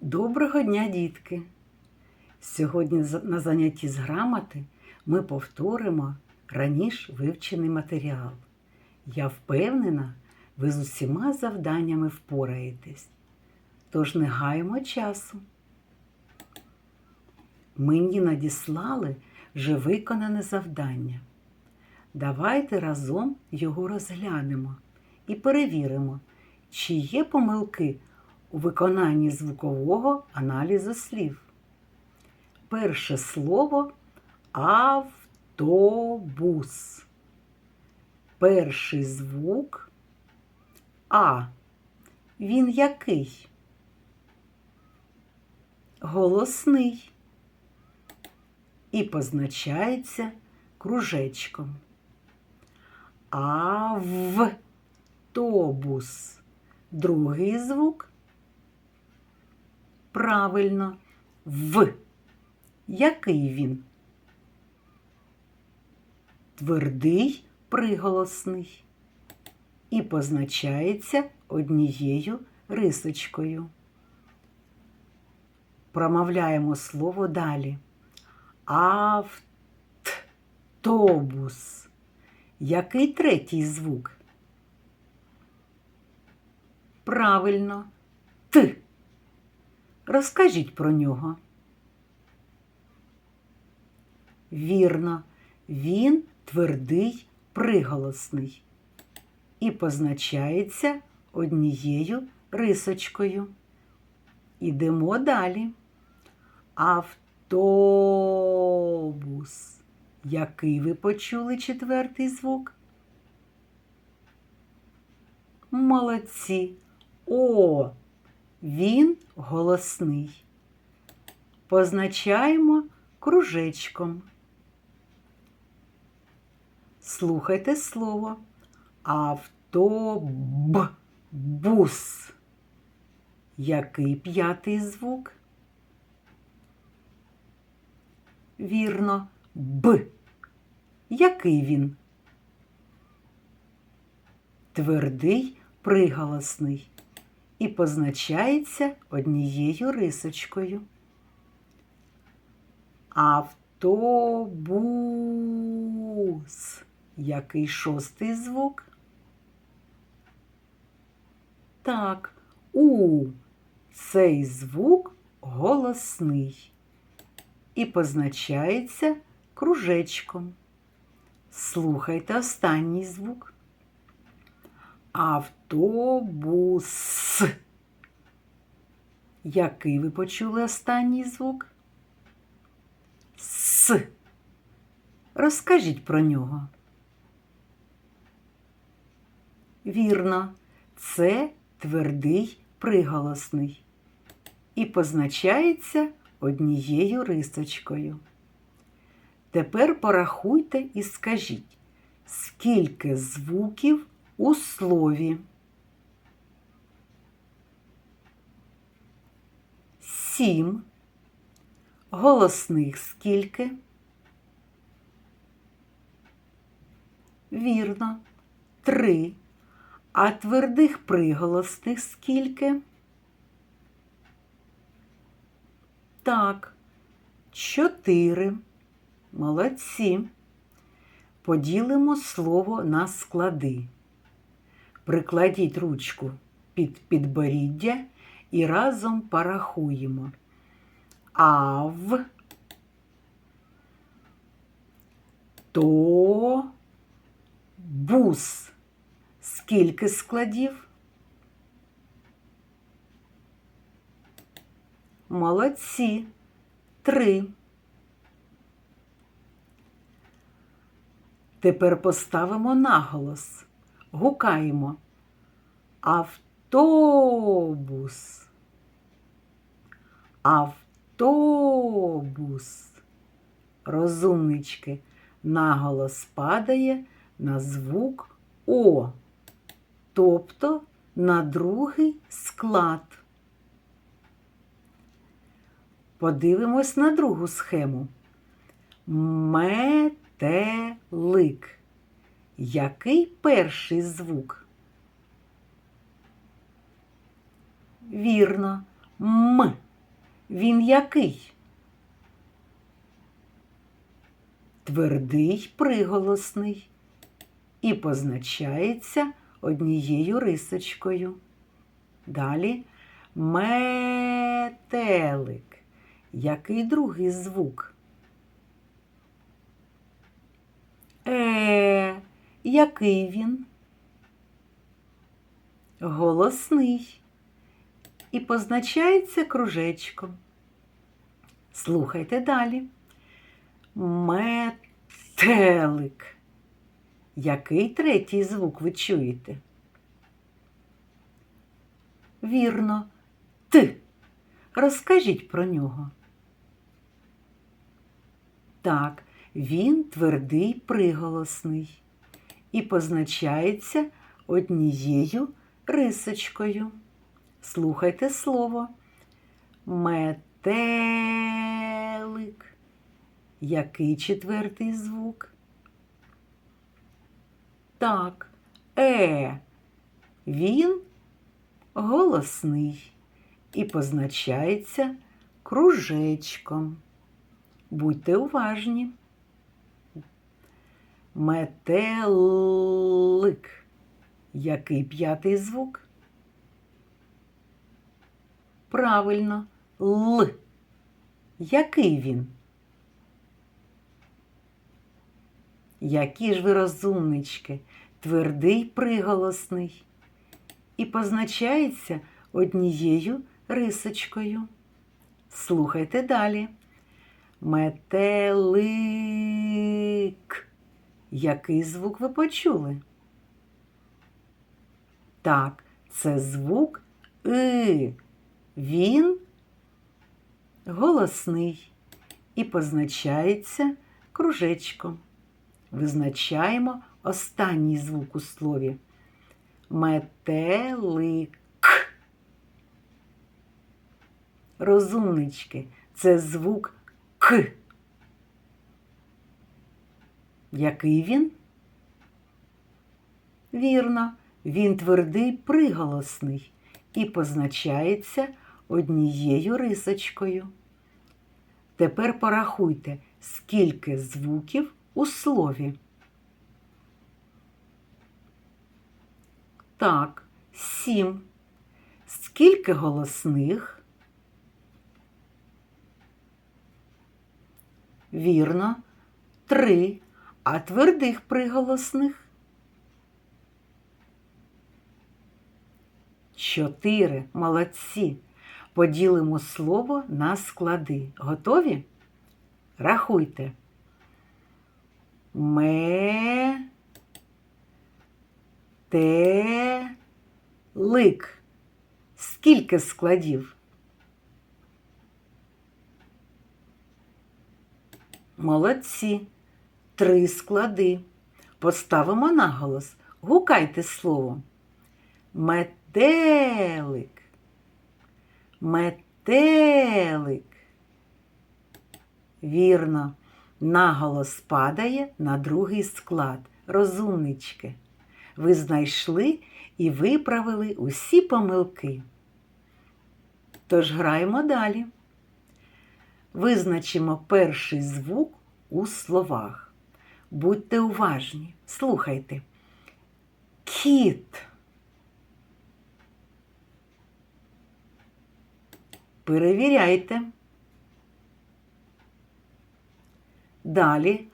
Доброго дня, дітки! Сьогодні на занятті з грамоти ми повторимо раніше вивчений матеріал. Я впевнена, ви з усіма завданнями впораєтесь. Тож не гаємо часу. Мені надіслали вже виконане завдання. Давайте разом його розглянемо і перевіримо, чи є помилки у виконанні звукового аналізу слів. Перше слово автобус. Перший звук А. Він який? Голосний і позначається кружечком. Автобус. Другий звук. Правильно, в. Який він? Твердий приголосний і позначається однією рисочкою. Промовляємо слово далі. Автобус. Який третій звук? Правильно, Т. Розкажіть про нього. Вірно, він твердий приголосний і позначається однією рисочкою. Ідемо далі. Автобус. Який ви почули четвертий звук? Молодці. О, він голосний. Позначаємо кружечком. Слухайте слово. Автобус. Який п'ятий звук? Вірно, Б. Який він? Твердий приголосний і позначається однією рисочкою. Автобус. Який шостий звук? Так, у. Цей звук голосний і позначається кружечком. Слухайте останній звук. Автобус. Який ви почули останній звук? С. Розкажіть про нього. Вірно, це твердий приголосний і позначається однією рисочкою. Тепер порахуйте і скажіть, скільки звуків у слові. Сім. Голосних скільки? Вірно. Три. А твердих приголосних скільки? Так. Чотири. Молодці. Поділимо слово на склади. Прикладіть ручку під підборіддя і разом порахуємо. Ав. То. Бус. Скільки складів? Молодці. Три. Тепер поставимо наголос. Гукаємо. Автобус. Автобус. Розумнички. Наголос падає на звук О, тобто на другий склад. Подивимось на другу схему. Метелик. Який перший звук? Вірно, М. Він який? Твердий приголосний і позначається однією рисочкою. Далі метелик. Який другий звук? Е, який він? Голосний і позначається кружечком. Слухайте далі. Метелик. Який третій звук ви чуєте? Вірно, Т. Розкажіть про нього. Так, він твердий приголосний і позначається однією рисочкою. Слухайте слово. Метелик. Який четвертий звук? Так, е. Він голосний і позначається кружечком. Будьте уважні. Метелик. Який п'ятий звук? Правильно, Л. Який він? Які ж ви розумнички, твердий приголосний і позначається однією рисочкою. Слухайте далі. Метелик. Який звук ви почули? Так, це звук И. Він голосний і позначається кружечком. Визначаємо останній звук у слові. Метелик. Розумнички, це звук К. Який він? Вірно, він твердий приголосний і позначається однією рисочкою. Тепер порахуйте, скільки звуків у слові. Так, сім. Скільки голосних? Вірно, три, а твердих приголосних? Чотири. Молодці. Поділимо слово на склади. Готові? Рахуйте. Ме. Те. Лик. Скільки складів? Молодці. Три склади. Поставимо наголос. Гукайте слово. Метелик. Метелик. Вірно, наголос падає на другий склад. Розумнички. Ви знайшли і виправили усі помилки. Тож граємо далі. Визначимо перший звук у словах. Будьте уважні, слухайте. Кіт. Перевіряйте. Далі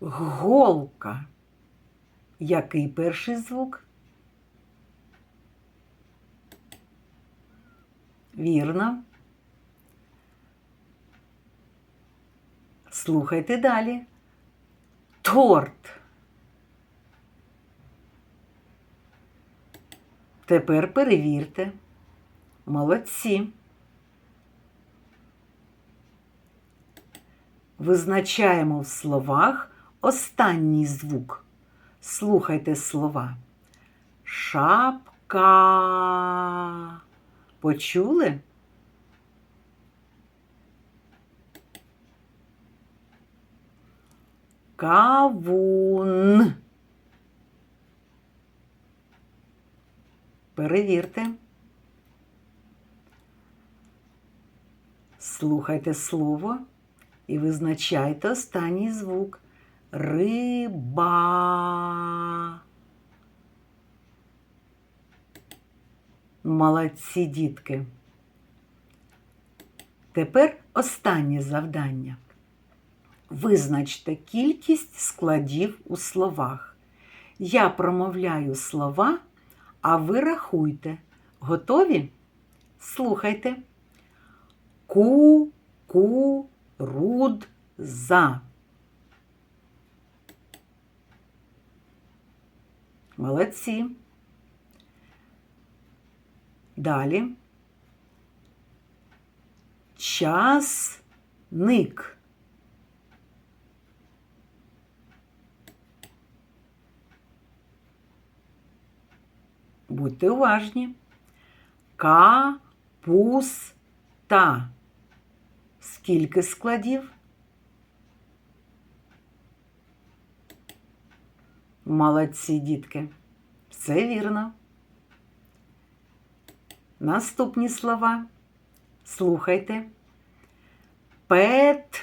голка. Який перший звук? Вірно. Слухайте далі. Торт. Тепер перевірте. Молодці. Визначаємо в словах останній звук. Слухайте слова. Шапка. Почули? Кавун. Перевірте. Слухайте слово і визначайте останній звук. Риба. Молодці дітки. Тепер останнє завдання. Визначте кількість складів у словах. Я промовляю слова, а ви рахуйте. Готові? Слухайте. Ку, ку, руд, за. Молодці. Далі. Часник. Будьте уважні. Капуста. Скільки складів? Молодці, дітки. Все вірно. Наступні слова. Слухайте. Петрушка.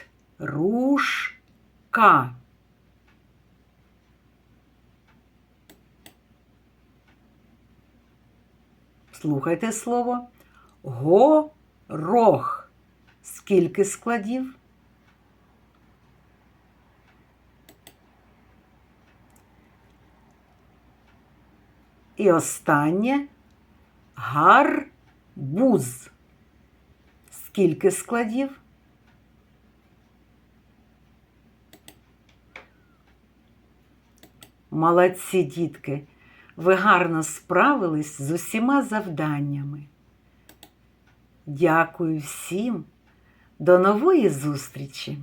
Слухайте слово. Горох. Скільки складів? І останнє гарбуз. Скільки складів? Молодці дітки, ви гарно справились з усіма завданнями. Дякую всім. До нової зустрічі!